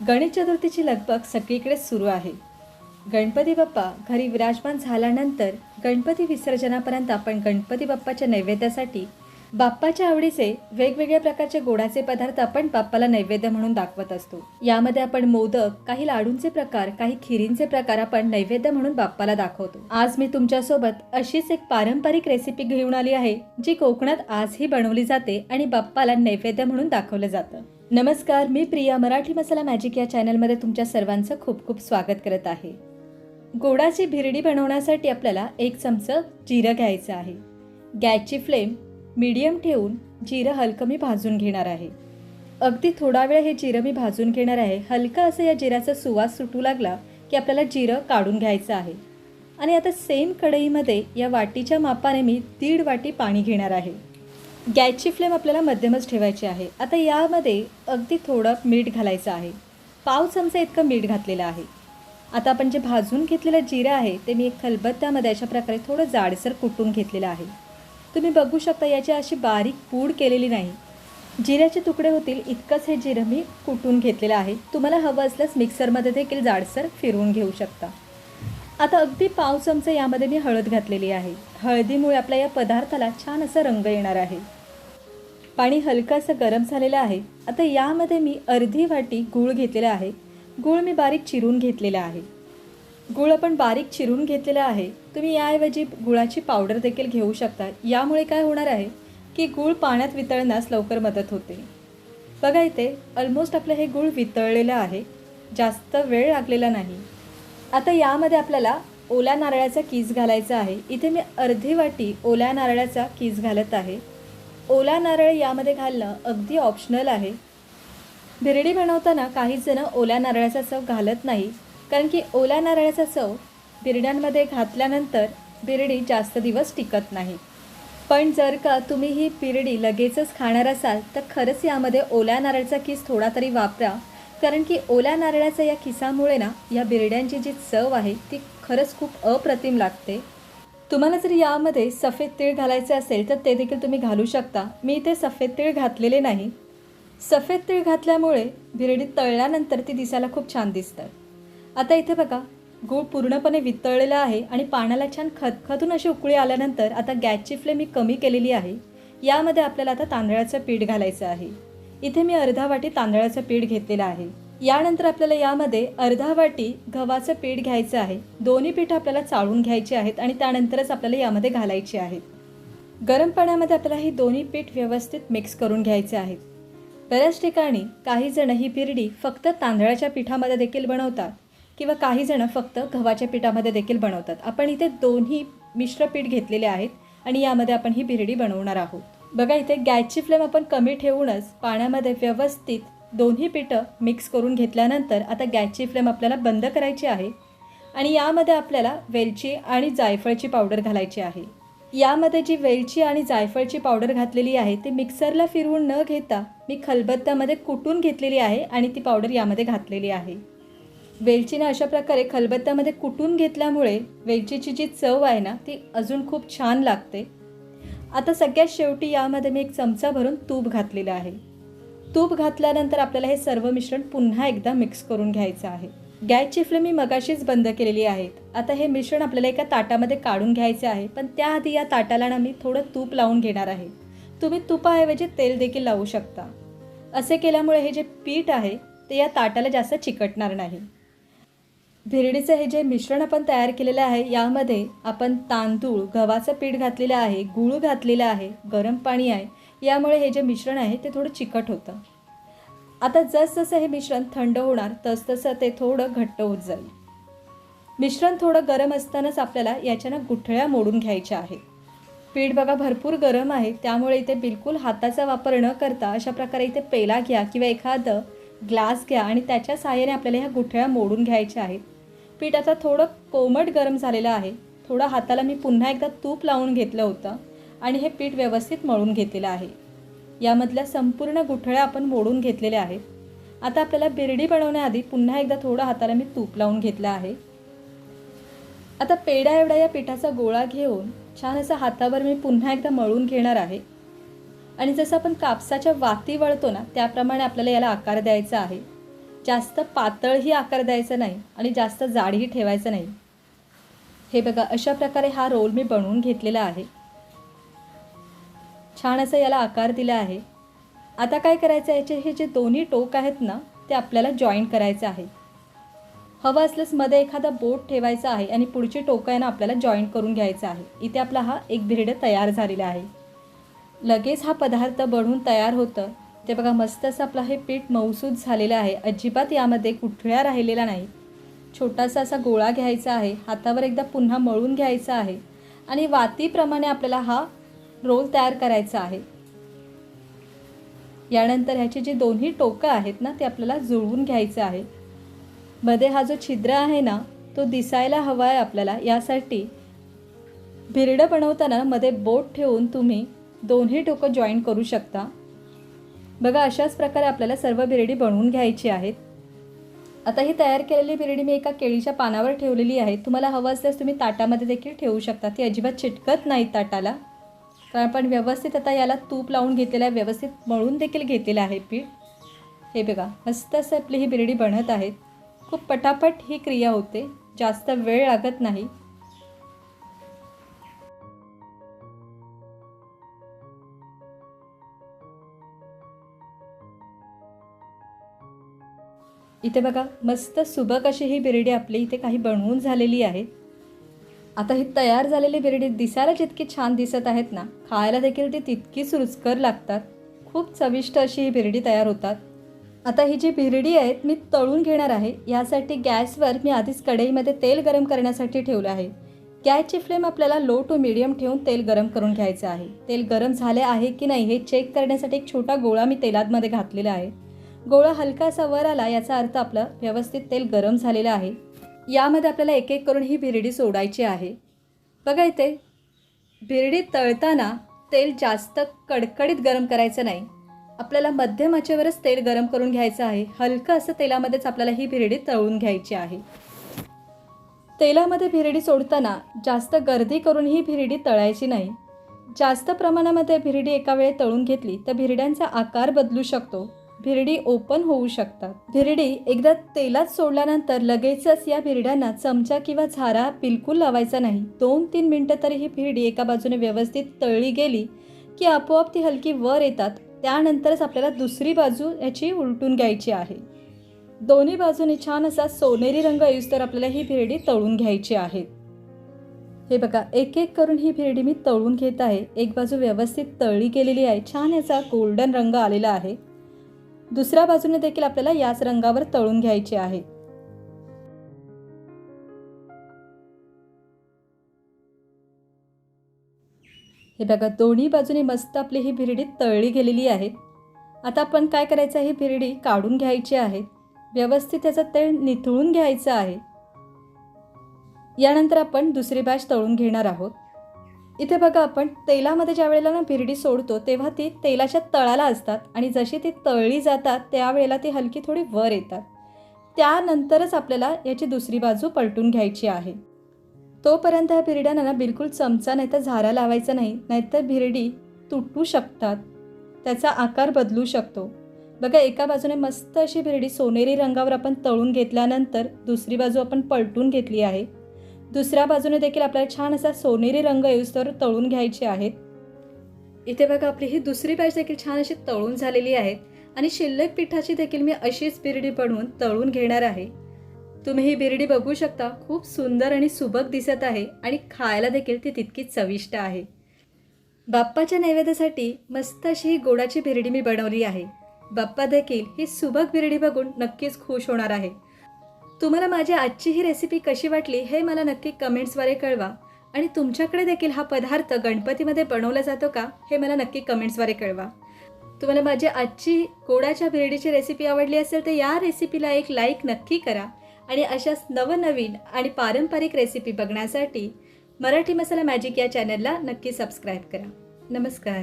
गणेश चतुर्थीची लगबग सगळीकडे सुरू आहे. गणपती बाप्पा घरी विराजमान झाल्यानंतर गणपती विसर्जनापर्यंत आपण गणपती बाप्पाच्या नैवेद्यासाठी बाप्पाच्या आवडीचे वेगवेगळ्या प्रकारचे गोडाचे पदार्थ आपण बाप्पाला नैवेद्य म्हणून दाखवत असतो. यामध्ये आपण मोदक काही लाडूंचे प्रकार काही खिरींचे प्रकार आपण नैवेद्य म्हणून बाप्पाला दाखवतो. आज मी तुमच्यासोबत अशीच एक पारंपरिक रेसिपी घेऊन आली आहे जी कोकणात आजही बनवली जाते आणि बाप्पाला नैवेद्य म्हणून दाखवलं जातं. नमस्कार मी प्रिया मराठी मसाला मॅजिक या चॅनलमध्ये तुमच्या सर्वांचं खूप खूप स्वागत करत आहे. गोडाची भिरडी बनवण्यासाठी आपल्याला एक चमचं जिरं घ्यायचं आहे. गॅसची फ्लेम मीडियम ठेवून जिरं हलकं मी भाजून घेणार आहे. अगदी थोडा वेळ हे जिरं मी भाजून घेणार आहे. हलकं असं या जिऱ्याचा सुवास सुटू लागला की आपल्याला जिरं काढून घ्यायचं आहे. आणि आता सेम कढईमध्ये या वाटीच्या मापाने मी दीड वाटी पाणी घेणार आहे. गॅसची फ्लेम आपल्याला मध्यमच ठेवायची आहे. आता यामध्ये अगदी थोडं मीठ घालायचं आहे. पाव चमचा इतकं मीठ घातलेलं आहे. आता आपण जे भाजून घेतलेलं जिरं आहे ते मी एक खलबत्त्यामध्ये अशा प्रकारे थोडं जाडसर कुटून घेतलेलं आहे. तुम्ही बघू शकता याची अशी बारीक पूड केलेली नाही. जिऱ्याचे तुकडे होतील इतकंच हे जिरं मी कुटून घेतलेलं आहे. तुम्हाला हवं असल्यास मिक्सरमध्ये देखील जाडसर फिरवून घेऊ शकता. आता अगदी पाव चमचा यामध्ये मी हळद घातलेली आहे. हळदीमुळे आपल्या या पदार्थाला छान असा रंग येणार आहे. पाणी हलकासं गरम झालेलं आहे. आता यामध्ये मी अर्धी वाटी गूळ घेतलेला आहे. गूळ मी बारीक चिरून घेतलेला आहे. गूळ आपण बारीक चिरून घेतलेला आहे. तुम्ही याऐवजी गुळाची पावडर देखील घेऊ शकता. यामुळे काय होणार आहे की गूळ पाण्यात वितळण्यास लवकर मदत होते. बघा इथे ऑलमोस्ट आपलं हे गूळ वितळलेलं आहे. जास्त वेळ लागलेला नाही. आता यामध्ये आपल्याला ओल्या नारळाचा कीस घालायचा आहे. इथे मी अर्धी वाटी ओल्या नारळाचा कीस घालत आहे. ओला नारळ यामध्ये घालणं अगदी ऑप्शनल आहे. बिरडी बनवताना काहीच जणं ओल्या नारळाचा चव घालत नाही कारण की ओल्या नारळाचा चव बिरड्यांमध्ये घातल्यानंतर बिरडी जास्त दिवस टिकत नाही. पण जर का तुम्ही ही बिरडी लगेचच खाणार असाल तर खरंच यामध्ये ओल्या नारळाचा किस थोडा तरी वापरा कारण की ओल्या नारळाच्या या किसामुळे ना या बिरड्यांची जी चव आहे ती खरंच खूप अप्रतिम लागते. तुम्हाला जर यामध्ये सफेद तीळ घालायचे असेल तर ते देखील तुम्ही घालू शकता. मी इथे सफेद तीळ घातलेले नाही. सफेद तीळ घातल्यामुळे भिरडी तळल्यानंतर ती दिसायला खूप छान दिसतात. आता इथे बघा गूळ पूर्णपणे वितळलेला आहे आणि पाण्याला छान खतखतून अशी उकळी आल्यानंतर आता गॅसची फ्लेम मी कमी केलेली आहे. यामध्ये आपल्याला आता तांदळाचं पीठ घालायचं आहे. इथे मी अर्धा वाटी तांदळाचं पीठ घेतलेलं आहे. यानंतर आपल्याला यामध्ये अर्धा वाटी गव्हाचं पीठ घ्यायचं आहे. दोन्ही पीठ आपल्याला चाळून घ्यायची आहेत आणि त्यानंतरच आपल्याला यामध्ये घालायची आहेत गरम पाण्यामध्ये आपल्याला ही दोन्ही पीठ व्यवस्थित मिक्स करून घ्यायचे आहेत बऱ्याच ठिकाणी काही जण ही बिर्डी फक्त तांदळाच्या पिठामध्ये देखील बनवतात किंवा काही जण फक्त गव्हाच्या पिठामध्ये देखील बनवतात. आपण इथे दोन्ही मिश्र पीठ घेतलेले आहेत आणि यामध्ये आपण ही बिरडी बनवणार आहोत. बघा इथे गॅसची फ्लेम आपण कमी ठेवूनच पाण्यामध्ये व्यवस्थित दोन्ही पिठं मिक्स करून घेतल्यानंतर आता गॅसची फ्लेम आपल्याला बंद करायची आहे. आणि यामध्ये आपल्याला वेलची आणि जायफळची पावडर घालायची आहे. यामध्ये जी वेलची आणि जायफळची पावडर घातलेली आहे ती मिक्सरला फिरवून न घेता मी खलबत्त्यामध्ये कुटून घेतलेली आहे आणि ती पावडर यामध्ये घातलेली आहे. वेलचीने अशा प्रकारे खलबत्त्यामध्ये कुटून घेतल्यामुळे वेलचीची जी चव आहे ना ती अजून खूप छान लागते. आता सगळ्यात शेवटी यामध्ये मी एक चमचा भरून तूप घातलेलं आहे. तूप घातल्यानंतर आपल्याला हे सर्व मिश्रण पुन्हा एकदा मिक्स करून घ्यायचं आहे. गॅसची फ्लेम मी मगाशीच बंद केलेली आहेत. आता हे मिश्रण आपल्याला एका ताटामध्ये काढून घ्यायचे आहे पण त्याआधी या ताटाला ना मी थोडं तूप लावून घेणार आहे. तुम्ही तुपाऐवजी तेल देखील लावू शकता. असे केल्यामुळे हे जे पीठ आहे ते या ताटाला जास्त चिकटणार नाही. भिरडीचं हे जे मिश्रण आपण तयार केलेलं आहे यामध्ये आपण तांदूळ गव्हाचं पीठ घातलेलं आहे गूळ घातलेलं आहे गरम पाणी आहे यामुळे हे जे मिश्रण आहे ते थोडं चिकट होतं. आता जसजसं हे मिश्रण थंड होणार तसतसं ते थोडं घट्ट होत जाईल. मिश्रण थोडं गरम असतानाच आपल्याला याच्यानं गुठळ्या मोडून घ्यायच्या आहेत. पीठ बघा भरपूर गरम आहे. त्यामुळे इथे बिलकुल हाताचा वापर न करता अशा प्रकारे इथे पेला घ्या किंवा एखादं ग्लास घ्या आणि त्याच्या साहाय्याने आपल्याला ह्या गुठळ्या मोडून घ्यायच्या आहेत. पीठ आता थोडं कोमट गरम झालेलं आहे. थोडं हाताला मी पुन्हा एकदा तूप लावून घेतलं होतं. आणि हे पीठ व्यवस्थित मळून घेतलेलं आहे. यामधल्या संपूर्ण गुठळ्या आपण मोडून घेतलेल्या आहेत. आता आपल्याला बिरडी बनवण्याआधी पुन्हा एकदा थोडं हाताला मी तूप लावून घेतलं आहे. आता पेढ्या एवढा या पिठाचा गोळा घेऊन छान असं हातावर मी पुन्हा एकदा मळून घेणार आहे. आणि जसं आपण कापसाच्या वाती वळतो ना त्याप्रमाणे आपल्याला याला आकार द्यायचा आहे. जास्त पातळही आकार द्यायचा नाही आणि जास्त जाडही ठेवायचं नाही. हे बघा अशा प्रकारे हा रोल मी बनवून घेतलेला आहे. छान असं याला आकार दिला आहे. आता काय करायचं आहे याचे हे जे दोन्ही टोक आहेत ना ते आपल्याला जॉईन करायचं आहे. हवं असल्यास मध्ये एखादा बोट ठेवायचा आहे आणि पुढची टोकं आहे ना आपल्याला जॉईन करून घ्यायचं आहे. इथे आपला हा एक भिरड तयार झालेला आहे. लगेच हा पदार्थ बनवून तयार होतं. ते बघा मस्त असं आपलं हे पीठ मऊसूद झालेलं आहे. अजिबात यामध्ये कुठळ्या राहिलेला नाही. छोटासा असा गोळा घ्यायचा आहे. हातावर एकदा पुन्हा मळून घ्यायचा आहे. आणि वातीप्रमाणे आपल्याला हा रोल तयार करायचा आहे. यानंतर ह्याची जी दोन्ही टोकं आहेत ना ते आपल्याला जुळवून घ्यायचं आहे. मध्ये हा जो छिद्र आहे ना तो दिसायला हवा आहे आपल्याला. यासाठी भिरडं बनवताना मध्ये बोट ठेवून तुम्ही दोन्ही टोकं जॉईन करू शकता. बघा अशाच प्रकारे आपल्याला सर्व बिरडी बनवून घ्यायची आहेत. आता ही तयार केलेली बिरडी मी एका केळीच्या पानावर ठेवलेली आहे. तुम्हाला हवं असल्यास तुम्ही ताटामध्ये देखील ठेवू शकता. ती अजिबात चिटकत नाही ताटाला. कारण आपण व्यवस्थित आता याला तूप लावून घेतलेलं आहे. व्यवस्थित मळून देखील घेतलेलं आहे पीठ. हे बघा मस्त असं आपली ही बिरडी बनत आहेत खूप पटापट ही क्रिया होते. जास्त वेळ लागत नाही. इथे बघा मस्त सुबक अशी ही बिरडी आपली इथे काही बनवून झालेली आहे. आता ही तयार झालेली बिर्डी दिसायला जितकी छान दिसत आहेत ना खायला देखील ती तितकीच रुचकर लागतात. खूप चविष्ट अशी ही बिर्डी तयार होतात. आता ही जी बिर्डी आहेत मी तळून घेणार आहे. यासाठी गॅसवर मी आधीच कढईमध्ये तेल गरम करण्यासाठी ठेवलं आहे. गॅसची फ्लेम आपल्याला लो टू मिडियम ठेवून तेल गरम करून घ्यायचं आहे. तेल गरम झाले आहे की नाही हे चेक करण्यासाठी एक छोटा गोळा मी तेलामध्ये घातलेला आहे. गोळा हलकासा वर आला याचा अर्थ आपलं व्यवस्थित तेल गरम झालेलं आहे. यामध्ये आपल्याला एक एक करून ही भिरडी सोडायची आहे. बघा इथे भिरडी तळताना तेल जास्त कडकडीत गरम करायचं नाही. आपल्याला मध्यम आचेवरच तेल गरम करून घ्यायचं आहे. हलकं असं तेलामध्येच आपल्याला ही भिरडी तळून घ्यायची आहे. तेलामध्ये भिरडी सोडताना जास्त गर्दी करून ही भिरडी तळायची नाही. जास्त प्रमाणामध्ये भिरडी एका वेळी तळून घेतली तर भिरड्यांचा आकार बदलू शकतो. भिरडी ओपन होऊ शकतात. भिरडी एकदा तेलात सोडल्यानंतर लगेचच या भिरड्यांना चमचा किंवा झारा बिलकुल लावायचा नाही. दोन तीन मिनटं तरी ही भिरडी एका बाजूने व्यवस्थित तळली गेली की आपोआप ती हलकी वर येतात. त्यानंतरच आपल्याला दुसरी बाजू याची उलटून घ्यायची आहे. दोन्ही बाजूने छान असा सोनेरी रंग तर आपल्याला ही भिरडी तळून घ्यायची आहे. हे बघा एक एक करून ही भिरडी मी तळून घेत आहे. एक बाजू व्यवस्थित तळली गेलेली आहे. छान याचा गोल्डन रंग आलेला आहे. दुसऱ्या बाजूने देखील आपल्याला याच रंगावर तळून घ्यायचे आहे. हे बघा दोन्ही बाजूने मस्त आपली ही भिरडी तळली गेलेली आहे. आता आपण काय करायचं ही भिरडी काढून घ्यायची आहे. व्यवस्थित त्याचं तेल निथळून घ्यायचं आहे. यानंतर आपण दुसरी बॅच तळून घेणार आहोत. इथे बघा आपण तेलामध्ये ज्या वेळेला ना भिरडी सोडतो तेव्हा ती तेलाच्या तळाला असतात आणि जशी ती तळली जातात त्यावेळेला ती हलकी थोडी वर येतात. त्यानंतरच आपल्याला याची दुसरी बाजू पलटून घ्यायची आहे. तोपर्यंत ह्या भिरड्यांना ना बिलकुल चमचा नाही तर झारा लावायचा नाही नाहीतर भिरडी तुटू शकतात. त्याचा आकार बदलू शकतो. बघा एका बाजूने मस्त अशी भिरडी सोनेरी रंगावर आपण तळून घेतल्यानंतर दुसरी बाजू आपण पलटून घेतली आहे. दुसऱ्या बाजूने देखील आपल्याला छान असा सोनेरी रंग येऊस्तर तळून घ्यायचे आहेत. इथे बघा आपली ही दुसरी बॅच देखील छान अशी तळून झालेली आहे. आणि शिल्लक पिठाची देखील मी अशीच बिरडी बनवून तळून घेणार आहे. तुम्ही ही बिरडी बघू शकता. खूप सुंदर आणि सुबक दिसत आहे आणि खायला देखील ती तितकीच चविष्ट आहे. बाप्पाच्या नैवेद्यासाठी मस्त अशी ही गोडाची बिरडी मी बनवली आहे. बाप्पा देखील ही सुबक बिरडी बघून नक्कीच खुश होणार आहे. तुम्हाला माझी आजची ही रेसिपी कशी वाटली हे मला नक्की कमेंट्सद्वारे कळवा. आणि तुमच्याकडे देखील हा पदार्थ गणपतीमध्ये बनवला जातो का हे मला नक्की कमेंट्सद्वारे कळवा. तुम्हाला माझी आजची गोडाच्या बिरडीची रेसिपी आवडली असेल तर या रेसिपीला एक लाईक नक्की करा. आणि अशाच नवनवीन आणि पारंपरिक रेसिपी बघण्यासाठी मराठी मसाला मॅजिक या चॅनलला नक्की सबस्क्राईब करा. नमस्कार.